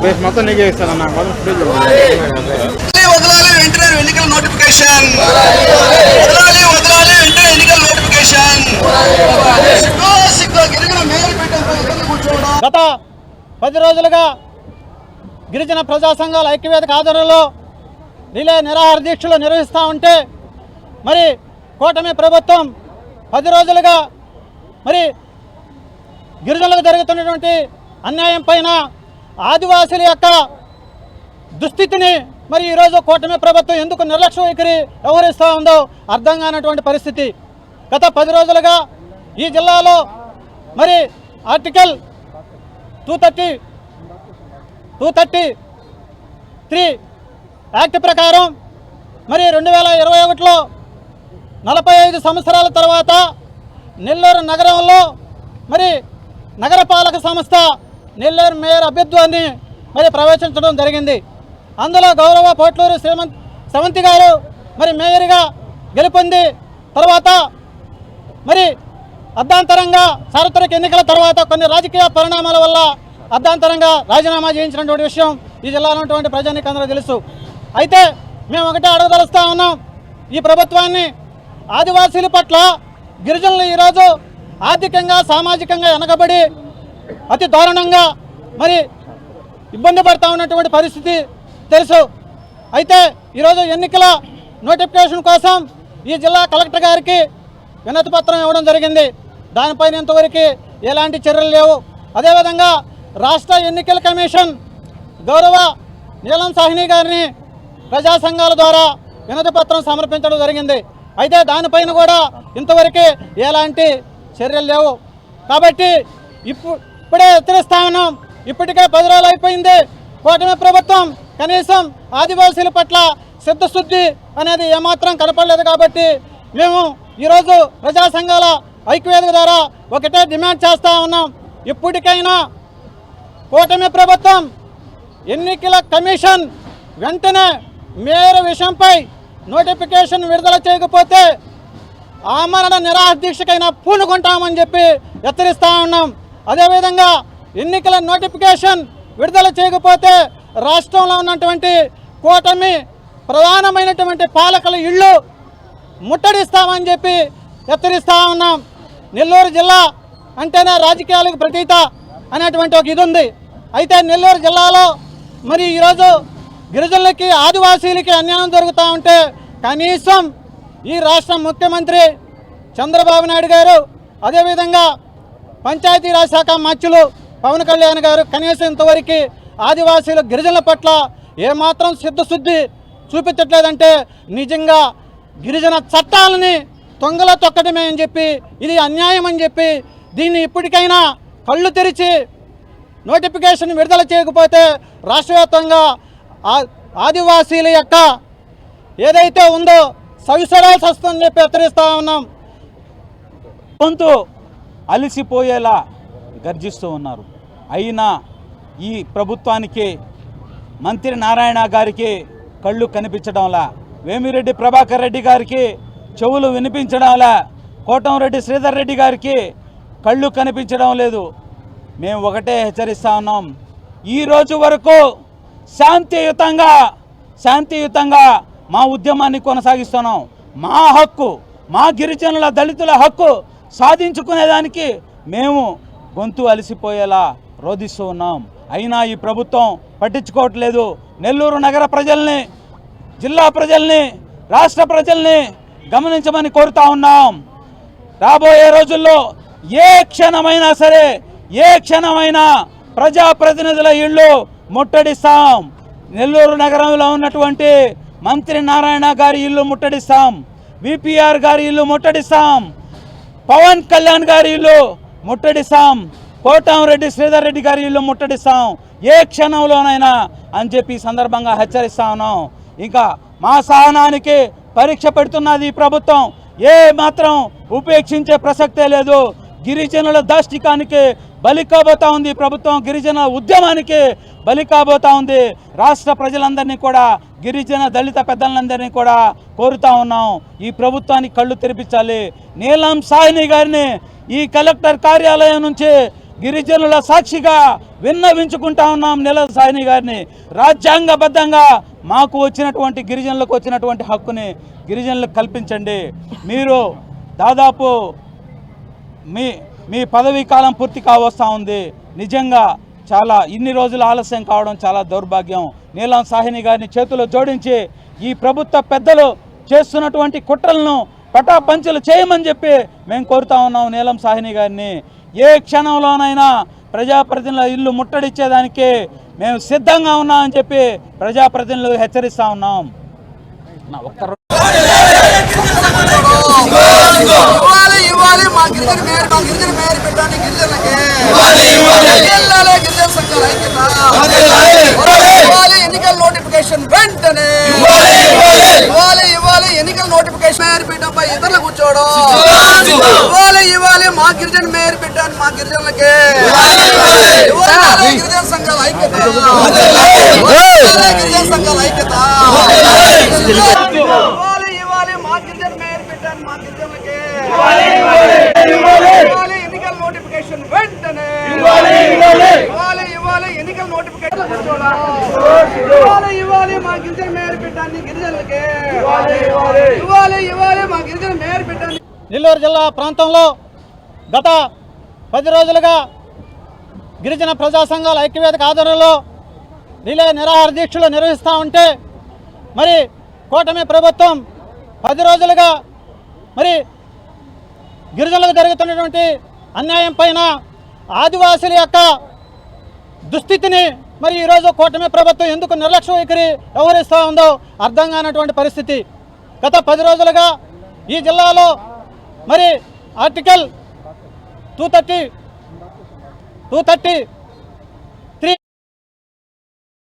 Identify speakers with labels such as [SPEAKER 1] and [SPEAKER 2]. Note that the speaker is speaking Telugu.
[SPEAKER 1] ప్లేస్ మొత్తం నీకే ఇస్తాను నాకు మొత్తం ఫుటేజ్
[SPEAKER 2] వదలాలి వెంటనే ఎన్నికల నోటిఫికేషన్. వదలాలి వదలాలి వెంటనే ఎన్నికల నోటిఫికేషన్.
[SPEAKER 3] గత పది రోజులుగా గిరిజన ప్రజా సంఘాల ఐక్యవేదిక ఆధ్వర్యంలో రిలే నిరాహార దీక్షలు నిర్వహిస్తూ ఉంటే మరి కూటమి ప్రభుత్వం పది రోజులుగా మరి గిరిజనులకు జరుగుతున్నటువంటి అన్యాయం పైన ఆదివాసుల యొక్క దుస్థితిని మరి ఈరోజు కూటమి ప్రభుత్వం ఎందుకు నిర్లక్ష్య వైఖరి వ్యవహరిస్తూ ఉందో అర్థం కానటువంటి పరిస్థితి. గత పది రోజులుగా ఈ జిల్లాలో మరి article two thirty two thirty three act ప్రకారం మరి రెండు వేల ఇరవై ఒకటిలో నలభై ఐదు సంవత్సరాల తర్వాత నెల్లూరు నగరంలో మరి నగరపాలక సంస్థ నెల్లూరు మేయర్ అభ్యర్థాన్ని మరి ప్రవేశించడం జరిగింది. అందులో గౌరవ పోట్లూరు శ్రీమంత్ సవంతి గారు మరి మేయర్గా గెలుపొంది తర్వాత మరి అర్ధాంతరంగా సార్వత్రిక ఎన్నికల తర్వాత కొన్ని రాజకీయ పరిణామాల వల్ల అర్ధాంతరంగా రాజీనామా చేయించినటువంటి విషయం ఈ జిల్లాలో ఉన్నటువంటి ప్రజానికి అందరూ తెలుసు. అయితే మేము ఒకటే అడగదలుస్తా ఉన్నాం. ఈ ప్రభుత్వాన్ని ఆదివాసీల పట్ల గిరిజనులు ఈరోజు ఆర్థికంగా సామాజికంగా వెనకబడి అతి దారుణంగా మరి ఇబ్బంది పడతా ఉన్నటువంటి పరిస్థితి తెలుసు. అయితే ఈరోజు ఎన్నికల నోటిఫికేషన్ కోసం ఈ జిల్లా కలెక్టర్ గారికి వినతి పత్రం ఇవ్వడం జరిగింది. దానిపైన ఇంతవరకు ఎలాంటి చర్యలు లేవు. అదేవిధంగా రాష్ట్ర ఎన్నికల కమిషన్ గౌరవ నీలం సాహ్ని గారిని ప్రజా సంఘాల ద్వారా వినతి పత్రం సమర్పించడం జరిగింది. అయితే దానిపైన కూడా ఇంతవరకు ఎలాంటి చర్యలు లేవు. కాబట్టి ఇప్పుడు ఇప్పుడే హెచ్చరిస్తా ఉన్నాం ఇప్పటికే పది రోజులు అయిపోయింది. కూటమి ప్రభుత్వం కనీసం ఆదివాసీల పట్ల సిద్ధశుద్ధి అనేది ఏమాత్రం కనపడలేదు కాబట్టి మేము ఈరోజు ప్రజా సంఘాల ఐక్యవేదిక ద్వారా ఒకటే డిమాండ్ చేస్తా ఉన్నాం. ఇప్పటికైనా కూటమి ప్రభుత్వం ఎన్నికల కమిషన్ వెంటనే మేయర్ విషయంపై నోటిఫికేషన్ విడుదల చేయకపోతే ఆమరణ నిరాహ దీక్షకైనా పూనుకుంటామని చెప్పి హెచ్చరిస్తా ఉన్నాం. అదేవిధంగా ఎన్నికల నోటిఫికేషన్ విడుదల చేయకపోతే రాష్ట్రంలో ఉన్నటువంటి కూటమి ప్రధానమైనటువంటి పాలకుల ఇళ్ళు ముట్టడిస్తామని చెప్పి హెచ్చరిస్తూ ఉన్నాం. నెల్లూరు జిల్లా అంటేనే రాజకీయాలకు ప్రతీత అనేటువంటి ఒక ఇది ఉంది అయితే నెల్లూరు జిల్లాలో మరి ఈరోజు గిరిజనులకి ఆదివాసీలకి అన్యాయం జరుగుతూ ఉంటే కనీసం ఈ రాష్ట్ర ముఖ్యమంత్రి చంద్రబాబు నాయుడు గారు అదేవిధంగా పంచాయతీరాజ్ శాఖ మంత్రులు పవన్ కళ్యాణ్ గారు కనీసం ఇంతవరకు ఆదివాసీల గిరిజనుల పట్ల ఏమాత్రం సిద్ధశుద్ధి చూపించట్లేదంటే నిజంగా గిరిజన చట్టాలని తొంగలో తొక్కడమే అని చెప్పి ఇది అన్యాయం అని చెప్పి దీన్ని ఇప్పటికైనా కళ్ళు తెరిచి నోటిఫికేషన్ విడుదల చేయకపోతే రాష్ట్రవ్యాప్తంగా ఆదివాసీల యొక్క ఏదైతే ఉందో సవిసరాల్సి వస్తుందని చెప్పి హెచ్చరిస్తా ఉన్నాం.
[SPEAKER 4] గొంతు అలసిపోయేలా గర్జిస్తూ ఉన్నారు. అయినా ఈ ప్రభుత్వానికి మంత్రి నారాయణ గారికి కళ్ళు కనిపించడంలా వేమిరెడ్డి ప్రభాకర్ రెడ్డి గారికి చెవులు వినిపించడంలా కోటంరెడ్డి శ్రీధర్ రెడ్డి గారికి కళ్ళు కనిపించడం లేదు. మేము ఒకటే హెచ్చరిస్తా ఉన్నాం. ఈ రోజు వరకు శాంతియుతంగా శాంతియుతంగా మా ఉద్యమాన్ని కొనసాగిస్తున్నాం. మా హక్కు మా గిరిజనుల దళితుల హక్కు సాధించుకునేదానికి మేము గొంతు అలసిపోయేలా రోధిస్తూ ఉన్నాం అయినా ఈ ప్రభుత్వం పట్టించుకోవట్లేదు. నెల్లూరు నగర ప్రజల్ని జిల్లా ప్రజల్ని రాష్ట్ర ప్రజల్ని గమనించమని కోరుతా ఉన్నాం. రాబోయే రోజుల్లో ఏ క్షణమైనా సరే ఏ క్షణమైనా ప్రజాప్రతినిధుల ఇళ్ళు ముట్టడిస్తాం. నెల్లూరు నగరంలో ఉన్నటువంటి మంత్రి నారాయణ గారి ఇల్లు ముట్టడిస్తాం. విపిఆర్ గారి ఇల్లు ముట్టడిస్తాం. పవన్ కళ్యాణ్ గారి ఇల్లు ముట్టడిస్తాం. కోటంరెడ్డి శ్రీధర్ రెడ్డి గారి ఇల్లు ముట్టడిస్తాం. ఏ క్షణంలోనైనా అని చెప్పి సందర్భంగా హెచ్చరిస్తా ఉన్నాం. ఇంకా మా సహనానికి పరీక్ష పెడుతున్నది ఈ ప్రభుత్వం. ఏ మాత్రం ఉపేక్షించే ప్రసక్తే లేదు. గిరిజనుల దాష్టికానికి బలి కాబోతా ఉంది ప్రభుత్వం గిరిజన ఉద్యమానికి బలి కాబోతా ఉంది. రాష్ట్ర ప్రజలందరినీ కూడా గిరిజన దళిత పెద్దలందరినీ కూడా కోరుతా ఉన్నాం. ఈ ప్రభుత్వానికి కళ్ళు తెరిపించాలి. నీలం సాహ్ని గారిని ఈ కలెక్టర్ కార్యాలయం నుంచి గిరిజనుల సాక్షిగా విన్నవించుకుంటా ఉన్నాం నీలం సాయిని గారిని. రాజ్యాంగబద్ధంగా మాకు వచ్చినటువంటి గిరిజనులకు వచ్చినటువంటి హక్కుని గిరిజనులకు కల్పించండి. మీరు దాదాపు మీ మీ పదవీ కాలం పూర్తి కావస్తా ఉంది నిజంగా చాలా ఇన్ని రోజులు ఆలస్యం కావడం చాలా దౌర్భాగ్యం నీలం సాహిని గారిని చేతులు జోడించి ఈ ప్రభుత్వ పెద్దలు చేస్తున్నటువంటి కుట్రలను పటాపంచలు చేయమని చెప్పి మేము కోరుతా ఉన్నాం నీలం సాహిని గారిని ఏ క్షణంలోనైనా ప్రజాప్రతినిధుల ఇల్లు ముట్టడిచ్చేదానికి మేము సిద్ధంగా ఉన్నామని చెప్పి ప్రజాప్రతినిధులు హెచ్చరిస్తా ఉన్నాం ఒక్క
[SPEAKER 2] ఇవ్వాలి మా గిరిజన మేయర్ మా గిరిజన మేయర్ పెట్టండి గిరిజనులకి. జిల్లాలో గిరిజన సంఘాల ఇవ్వాలి ఎన్నికల నోటిఫికేషన్ వెంటనే. ఇవ్వాలి ఇవ్వాలి ఎన్నికల నోటిఫికేషన్. మేయర్ పీఠంపై ఇతరులు కూర్చోవడం. ఇవ్వాలి ఇవ్వాలి మా గిరిజన మేయర్ పెట్టండి మా గిరిజనులకి. గిరిజన సంఘాల ఐక్యత. గిరిజన సంఘాల ఐక్యత. ఇవ్వాలి ఇవ్వాలి మా గిరిజన మేయర్ పెట్టండి మా గిరిజనులకి ఇవ్వాలి ఎన్నికల నోటిఫికేషన్ వెంటనే! ఇవ్వాలి ఇవ్వాలి! ఎన్నికల నోటిఫికేషన్ ఇవ్వాలి ఇవ్వాలి! మా గిరిజన మేయర్ పెట్టండి గిరిజనులకి! ఇవ్వాలి ఇవ్వాలి! మా గిరిజన మేయర్ పెట్టండి
[SPEAKER 3] నెల్లూరు జిల్లా ప్రాంతంలో గత పది రోజులుగా గిరిజన ప్రజా సంఘాల ఐక్యవేదిక ఆధ్వర్యంలో రిలే నిరాహార దీక్షలు నిర్వహిస్తూ ఉంటే మరి కూటమి ప్రభుత్వం పది రోజులుగా మరి గిరిజనులకు జరుగుతున్నటువంటి అన్యాయం పైన ఆదివాసుల యొక్క దుస్థితిని మరి ఈరోజు కూటమి ప్రభుత్వం ఎందుకు నిర్లక్ష్య వైఖరి వ్యవహరిస్తూ ఉందో అర్థం కానటువంటి పరిస్థితి. గత పది రోజులుగా ఈ జిల్లాలో మరి article two thirty two thirty